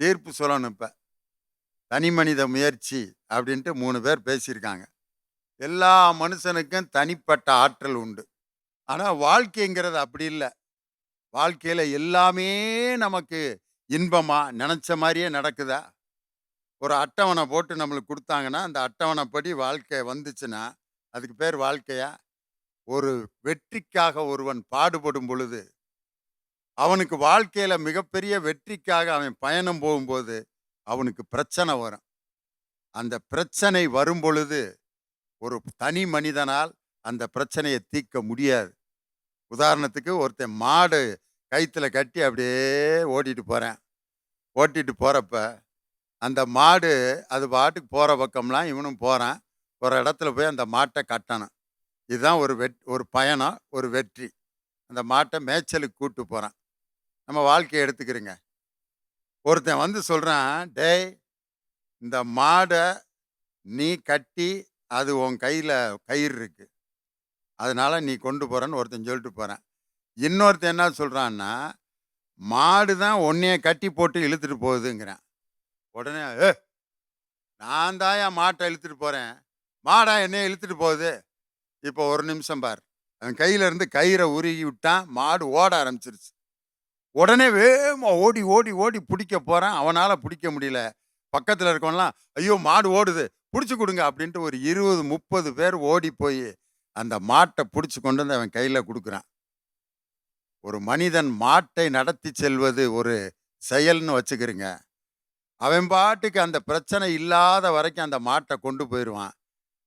தீர்ப்பு சொல்லணும் இப்போ. தனி மனித முயற்சி அப்படின்ட்டு மூணு பேர் பேசியிருக்காங்க. எல்லா மனுஷனுக்கும் தனிப்பட்ட ஆற்றல் உண்டு. ஆனால் வாழ்க்கைங்கிறது அப்படி இல்லை. வாழ்க்கையில் எல்லாமே நமக்கு இன்பமாக நினச்ச மாதிரியே நடக்குதா? ஒரு அட்டவணை போட்டு நம்மளுக்கு கொடுத்தாங்கன்னா அந்த அட்டவணைப்படி வாழ்க்கை வந்துச்சுன்னா அதுக்கு பேர் வாழ்க்கையா? ஒரு வெற்றிக்காக ஒருவன் பாடுபடும் பொழுது அவனுக்கு வாழ்க்கையில மிகப்பெரிய வெற்றிக்காக அவன் பயணம் போகும்போது அவனுக்கு பிரச்சனை வரும். அந்த பிரச்சனை வரும் பொழுது ஒரு தனி மனிதனால் அந்த பிரச்சனையை தீர்க்க முடியாது. உதாரணத்துக்கு ஒருத்தன் மாடு கயித்துல கட்டி அப்படியே ஓட்டிட்டு போகிறேன் ஓட்டிட்டு போகிறப்ப அந்த மாடு அது பாட்டுக்கு போகிற பக்கம்லாம் இவனும் போகிறான் ஒரு இடத்துல போய் அந்த மாட்டை கட்டணும். இதுதான் ஒரு வெட் ஒரு பயணம் ஒரு வெற்றி. அந்த மாட்டை மேய்ச்சலுக்கு கூப்பிட்டு போகிறான் நம்ம வாழ்க்கையை எடுத்துக்கிறீங்க. ஒருத்தன் வந்து சொல்கிறான் டேய் இந்த மாடை நீ கட்டி அது உன் கையில் கயிறு இருக்கு. அதனால் நீ கொண்டு போகிறேன்னு ஒருத்தன் சொல்லிட்டு போகிறேன் இன்னொருத்தன் என்ன சொல்கிறான்னா மாடு தான் உன்னைய கட்டி போட்டு இழுத்துட்டு போகுதுங்கிறான். உடனே ஏ நான் தான் என் மாட்டை இழுத்துட்டு போகிறேன் மாடா என்னைய இழுத்துட்டு போகுது. இப்போ ஒரு நிமிஷம் பார். அவன் கையிலேருந்து கயிறை உருகி விட்டான். மாடு ஓட ஆரம்பிச்சிருச்சு. உடனே வேகமாக ஓடி ஓடி ஓடி பிடிக்க போகிறேன் அவனால் பிடிக்க முடியல. பக்கத்தில் இருக்கவன்லாம் ஐயோ மாடு ஓடுது பிடிச்சி கொடுங்க அப்படின்ட்டு ஒரு இருபது முப்பது பேர் ஓடி போய் அந்த மாட்டை பிடிச்சி கொண்டு வந்து அவன் கையில் கொடுக்குறான். ஒரு மனிதன் மாட்டை நடத்தி செல்வது ஒரு செயல்னு வச்சுக்கிறீங்க. அவன் பாட்டுக்கு அந்த பிரச்சனை இல்லாத வரைக்கும் அந்த மாட்டை கொண்டு போயிடுவான்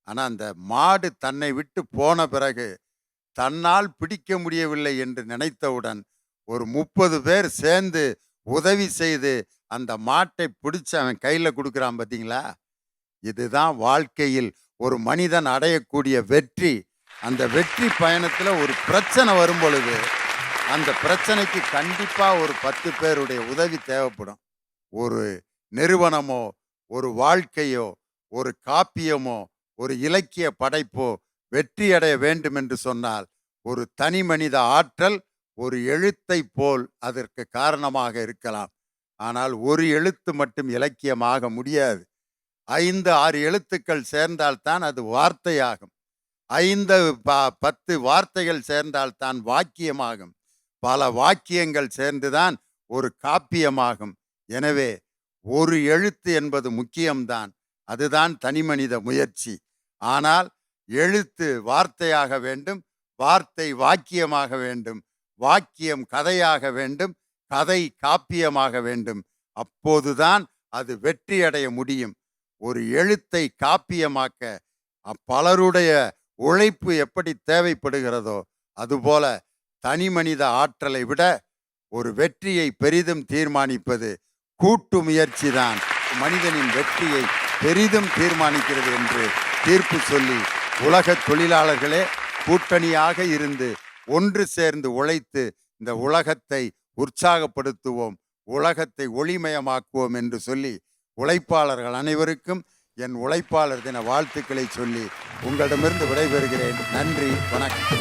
ஆனால் அந்த மாடு தன்னை விட்டு போன பிறகு தன்னால் பிடிக்க முடியவில்லை என்று நினைத்தவுடன் ஒரு முப்பது பேர் சேர்ந்து உதவி செய்து அந்த மாட்டை பிடிச்சு அவன் கையில் கொடுக்குறான் பார்த்தீங்களா இதுதான் வாழ்க்கையில் ஒரு மனிதன் அடையக்கூடிய வெற்றி. அந்த வெற்றி பயணத்தில் ஒரு பிரச்சனை வரும் பொழுது அந்த பிரச்சனைக்கு கண்டிப்பாக ஒரு பத்து பேருடைய உதவி தேவைப்படும். ஒரு நிறுவனமோ ஒரு வாழ்க்கையோ ஒரு காப்பியமோ ஒரு இலக்கிய படைப்போ வெற்றி அடைய வேண்டும் என்று சொன்னால் ஒரு தனி மனித ஆற்றல் ஒரு எழுத்தை போல் அதற்கு காரணமாக இருக்கலாம். ஆனால் ஒரு எழுத்து மட்டும் இலக்கியமாக முடியாது. ஐந்து ஆறு எழுத்துக்கள் சேர்ந்தால்தான் அது வார்த்தையாகும். ஐந்து ப- பத்து வார்த்தைகள் சேர்ந்தால்தான் வாக்கியமாகும். பல வாக்கியங்கள் சேர்ந்துதான் ஒரு காப்பியமாகும். எனவே ஒரு எழுத்து என்பது முக்கியம்தான். அதுதான் தனிமனித முயற்சி. ஆனால் எழுத்து வார்த்தையாக வேண்டும் வார்த்தை வாக்கியமாக வேண்டும். வாக்கியம் கதையாக வேண்டும் கதை காப்பியமாக வேண்டும். அப்போதுதான் அது வெற்றியடைய முடியும். ஒரு எழுத்தை காப்பியமாக்க பலருடைய உழைப்பு எப்படி தேவைப்படுகிறதோ அதுபோல தனி மனித ஆற்றலை விட ஒரு வெற்றியை பெரிதும் தீர்மானிப்பது கூட்டு முயற்சிதான். மனிதனின் வெற்றியை பெரிதும் தீர்மானிக்கிறது என்று தீர்ப்பு சொல்லி உலக தொழிலாளர்களே கூட்டணியாக இருந்து ஒன்று சேர்ந்து உழைத்து இந்த உலகத்தை உற்சாகப்படுத்துவோம் உலகத்தை ஒளிமயமாக்குவோம் என்று சொல்லி உழைப்பாளர்கள் அனைவருக்கும் என் உழைப்பாளர் தின வாழ்த்துக்களை சொல்லி உங்களிடமிருந்து விடைபெறுகிறேன். நன்றி வணக்கம்.